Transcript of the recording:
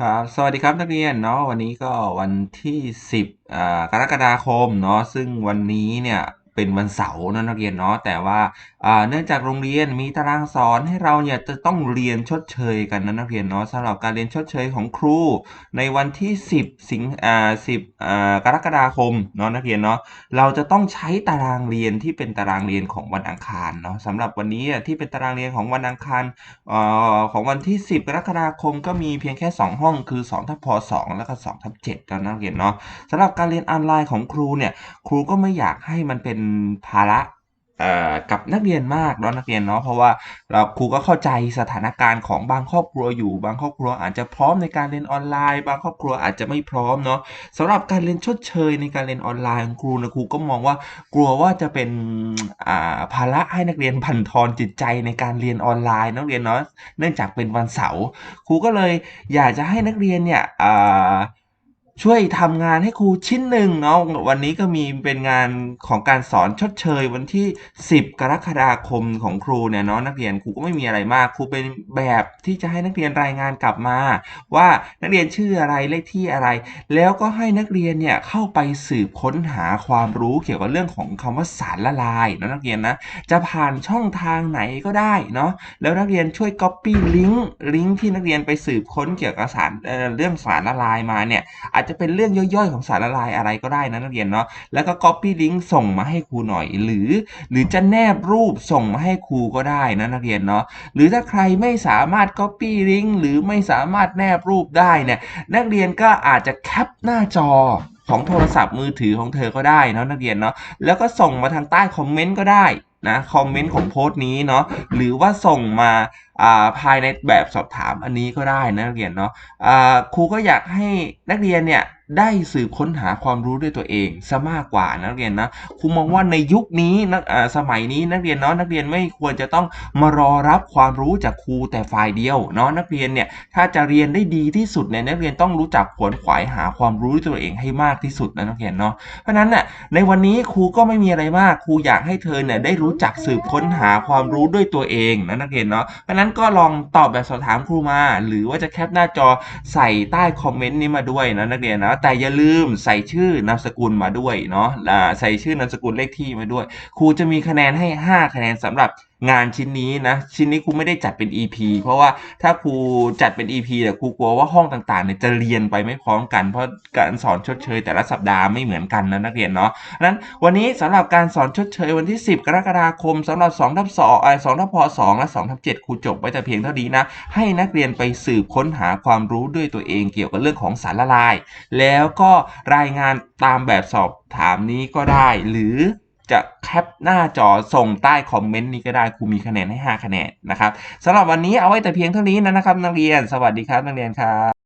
ครับ สวัสดีครับนักเรียนเนาะวันนี้ก็วันที่ 10อ่ากรกฎาคมเนาะซึ่งวันนี้เนี่ย เป็นวันเสาร์นะนักเรียนเนาะแต่ว่าเนื่องจากโรงเรียนมีตารางสอนให้เราเนี่ยจะต้องเรียนชดเชยกันนะนักเรียนเนาะสำหรับการเรียนชดเชยของครู ในวันที่ 10 สิงอ่า10อ่ากรกฎาคมเนาะนักเรียนเนาะเราจะต้องใช้ตารางเรียนที่เป็นตารางเรียนของวันอังคารเนาะสำหรับวันนี้ที่เป็นตารางเรียนของวันอังคารเอ่อของวันที่ 10 กรกฎาคมก็มีเพียงแค่ 2 ห้องคือ2ทับพ2แล้วก็2ทับ7เท่านั้นนักเรียนเนาะสำหรับการเรียนออนไลน์ของครูเนี่ยครูก็ไม่อยากให้มันเป็นภาระกับนักเรียนมากเนาะนักเรียนเนาะเพราะว่าเราครูก็เข้าใจสถานการณ์ของบางครอบครัวอยู่ บางครอบครัวอาจจะพร้อมในการเรียนออนไลน์ บางครอบครัวอาจจะไม่พร้อมเนาะสำหรับการเรียนชดเชยในการเรียนออนไลน์ของครูนะครูก็มองว่ากลัวว่าจะเป็นภาระให้นักเรียนบั่นทอนจิตใจในการเรียนออนไลน์นักเรียนเนาะเนื่องจากเป็นวันเสาร์ครูก็เลยอยากจะให้นักเรียนเนี่ยอ่า ช่วยทำงานให้ครูชิ้นหนึ่งเนาะวันนี้ก็มีเป็นงานของการสอนชดเชย วันที่ 10 กรกฎาคมของครูเนี่ยเนาะนักเรียนครูก็ไม่มีอะไรมากครูเป็นแบบที่จะให้นักเรียนรายงานกลับมา ว่านักเรียนชื่ออะไรเลขที่อะไร แล้วก็ให้นักเรียนเนี่ยเข้าไปสืบค้นหาความรู้เกี่ยวกับเรื่องของคำว่าสารละลายนะนักเรียนนะจะผ่านช่องทางไหนก็ได้เนาะแล้วนักเรียนช่วย copy ลิงก์ลิงก์ที่นักเรียนไปสืบค้นเกี่ยวกับสารเเรื่องสารละลายมาเนี่ยอาจจะเป็นเรื่องย่อยๆของสารละลายอะไรก็ได้นะนักเรียนเนาะแล้วก็ copy ลิงก์ส่งมาให้ครูหน่อย หรือ หรือจะแนบรูปส่งมาให้ครูก็ได้นะนักเรียนเนาะหรือถ้าใครไม่สามารถ copy ลิงก์หรือไม่สามารถแนบรูปได้เนี่ยนักเรียนก็อาจจะแคปหน้าจอของโทรศัพท์มือถือของเธอก็ได้เนาะนักเรียนเนาะแล้วก็ส่งมาทางใต้คอมเมนต์ก็ได้ นะคอมเมนต์ของโพสต์นี้เนาะหรือว่าส่งมาภายในแบบสอบถามอันนี้ก็ได้นะนักเรียนเนาะครูก็อยากให้นักเรียนเนี่ย ได้สืบค้นหาความรู้ด้วยตัวเองซะมากกว่านะนักเรียนนะครูมองว่าในยุคนี้นักสมัยนี้นักเรียนเนาะนักเรียนไม่ควรจะต้องมารอรับความรู้จากครูแต่ฝ่ายเดียวเนาะนักเรียนเนี่ยถ้าจะเรียนได้ดีที่สุดเนี่ยนักเรียนต้องรู้จักขวนขวายหาความรู้ด้วยตัวเองให้มากที่สุดนะนักเรียนเนาะเพราะนั้นน่ะในวันนี้ครูก็ไม่มีอะไรมากครูอยากให้เธอเนี่ยได้รู้จักสืบค้นหาความรู้ด้วยตัวเองนะนักเรียนเนาะเพราะนั้นก็ลองตอบแบบสอบถามครูมา หรือว่าจะแคปหน้าจอใส่ใต้คอมเมนต์นี้มาด้วยนะนักเรียนนะแต่อย่าลืมใส่ชื่อนามสกุลมาด้วยเนาะใส่ชื่อนามสกุลเลขที่มาด้วย ครูจะมีคะแนนให้ 5 คะแนนสำหรับ งานชิ้นนี้นะ ชิ้นนี้ครูไม่ได้จัดเป็น EP เพราะว่าถ้าครูจัดเป็น EP เนี่ยครูกลัวว่าห้องต่างๆเนี่ยจะเรียนไปไม่พร้อมกัน เพราะการสอนชดเชย แต่ละสัปดาห์ไม่เหมือนกันนะนักเรียนเนาะนั้นวันนี้สำหรับการสอนชดเชยวันที่ 10 กรกฎาคมสำหรับ2ทับ2เอ่อ2ทับพ2และ2ทับ7ครูจบไว้แต่เพียงเท่านี้นะให้นักเรียนไปสืบค้นหาความรู้ด้วยตัวเองเกี่ยวกับเรื่องของสารละลาย แล้วก็รายงานตามแบบสอบถามนี้ก็ได้หรือ จะแคปหน้าจอส่งใต้คอมเมนต์นี้ก็ได้ครูมีคะแนนให้ 5 คะแนนนะครับสำหรับวันนี้เอาไว้แต่เพียงเท่านี้นะครับนักเรียน สวัสดีครับนักเรียนครับ